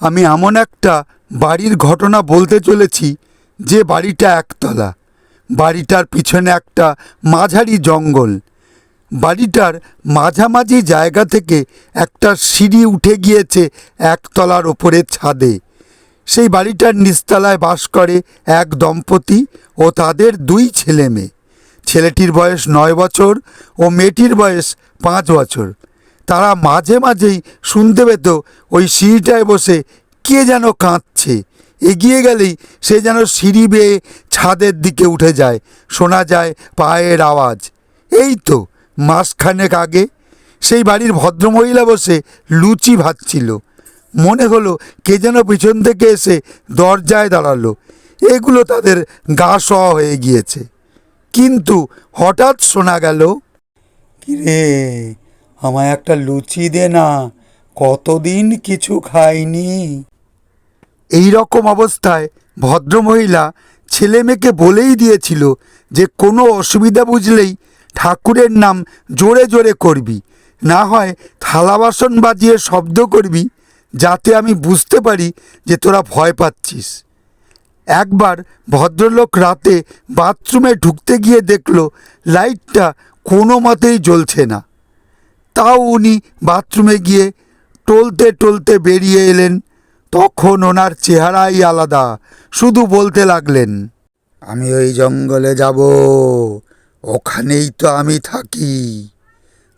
আমি এমন একটা বাড়ির ঘটনা বলতে চলেছি যে বাড়িটা একতলা। বাড়িটার পিছনে একটা মাঝারি জঙ্গল। বাড়িটার মাঝামাঝি জায়গা থেকে একটা সিঁড়ি উঠে গিয়েছে একতলার ওপরের ছাদে। সেই বাড়িটার নিচতলায় বাস করে এক দম্পতি ও তাদের দুই ছেলে মেয়ে ছেলেটির বয়স নয় বছর ও মেয়েটির বয়স পাঁচ বছর। তারা মাঝে মাঝেই শুনতে পেত ওই সিঁড়িটায় বসে কে যেন কাঁদছে। এগিয়ে গেলেই সে যেন সিঁড়ি বেয়ে ছাদের দিকে উঠে যায়, শোনা যায় পায়ের আওয়াজ। এই তো মাসখানেক আগে সেই বাড়ির ভদ্রমহিলা বসে লুচি ভাজছিল। মনে হলো কে যেন পিছন থেকে এসে দরজায় দাঁড়াল। এগুলো তাদের গা সওয়া হয়ে গিয়েছে। কিন্তু হঠাৎ শোনা গেল, কিরে আমায় একটা লুচি দে না, কতদিন কিছু খাইনি। এই রকম অবস্থায় ভদ্রমহিলা ছেলে মেয়েকে বলেই দিয়েছিল যে কোনো অসুবিধা বুঝলেই ঠাকুরের নাম জোরে জোরে করবি, না হয় থালা বাসন বাজিয়ে শব্দ করবি, যাতে আমি বুঝতে পারি যে তোরা ভয় পাচ্ছিস। একবার ভদ্রলোক রাতে বাথরুমে ঢুকতে গিয়ে দেখল লাইটটা কোনো মতেই জ্বলছে না। তাও উনি বাথরুমে গিয়ে টলতে টলতে বেরিয়ে এলেন। তখন ওনার চেহারাই আলাদা, শুধু বলতে লাগলেন, আমি ওই জঙ্গলে যাব, ওখানেই তো আমি থাকি।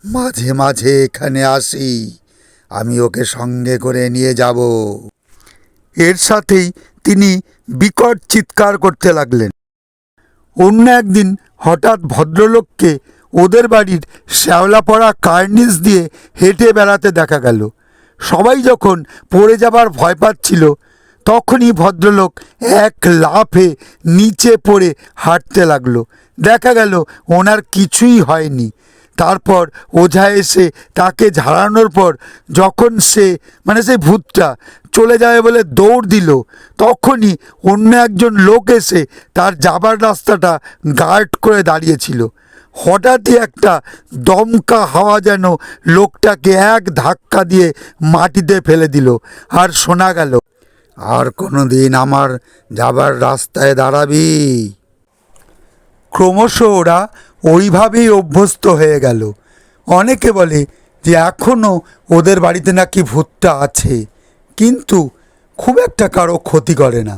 মাঝে মাঝে এখানে আসি, আমি ওকে সঙ্গে করে নিয়ে যাব। এর সাথেই তিনি বিকট চিৎকার করতে লাগলেন। অন্য একদিন হঠাৎ ভদ্রলোককে ওদের বাড়ির শ্যাওলা পড়া কার্নিস দিয়ে হেঁটে বেড়াতে দেখা গেল। সবাই যখন পড়ে যাবার ভয় পাচ্ছিল, তখনই ভদ্রলোক এক লাফে নিচে পড়ে হাঁটতে লাগল। দেখা গেল ওনার কিছুই হয়নি। তারপর ওঝা এসে তাকে ঝাড়ানোর পর যখন সে মানে সেই ভূতটা চলে যাবে বলে দৌড় দিল, তখনই অন্য একজন লোক এসে তার যাবার রাস্তাটা গার্ড করে দাঁড়িয়েছিল। হঠাৎই একটা দমকা হাওয়া যেন লোকটাকে এক ধাক্কা দিয়ে মাটিতে ফেলে দিল, আর শোনা গেল, আর কোনো দিন আমার যাবার রাস্তায় দাঁড়াবি। ক্রমশ ওরা ওইভাবেই অভ্যস্ত হয়ে গেল। অনেকে বলে যে এখনও ওদের বাড়িতে নাকি ভূতটা আছে, কিন্তু খুব একটা কারও ক্ষতি করে না।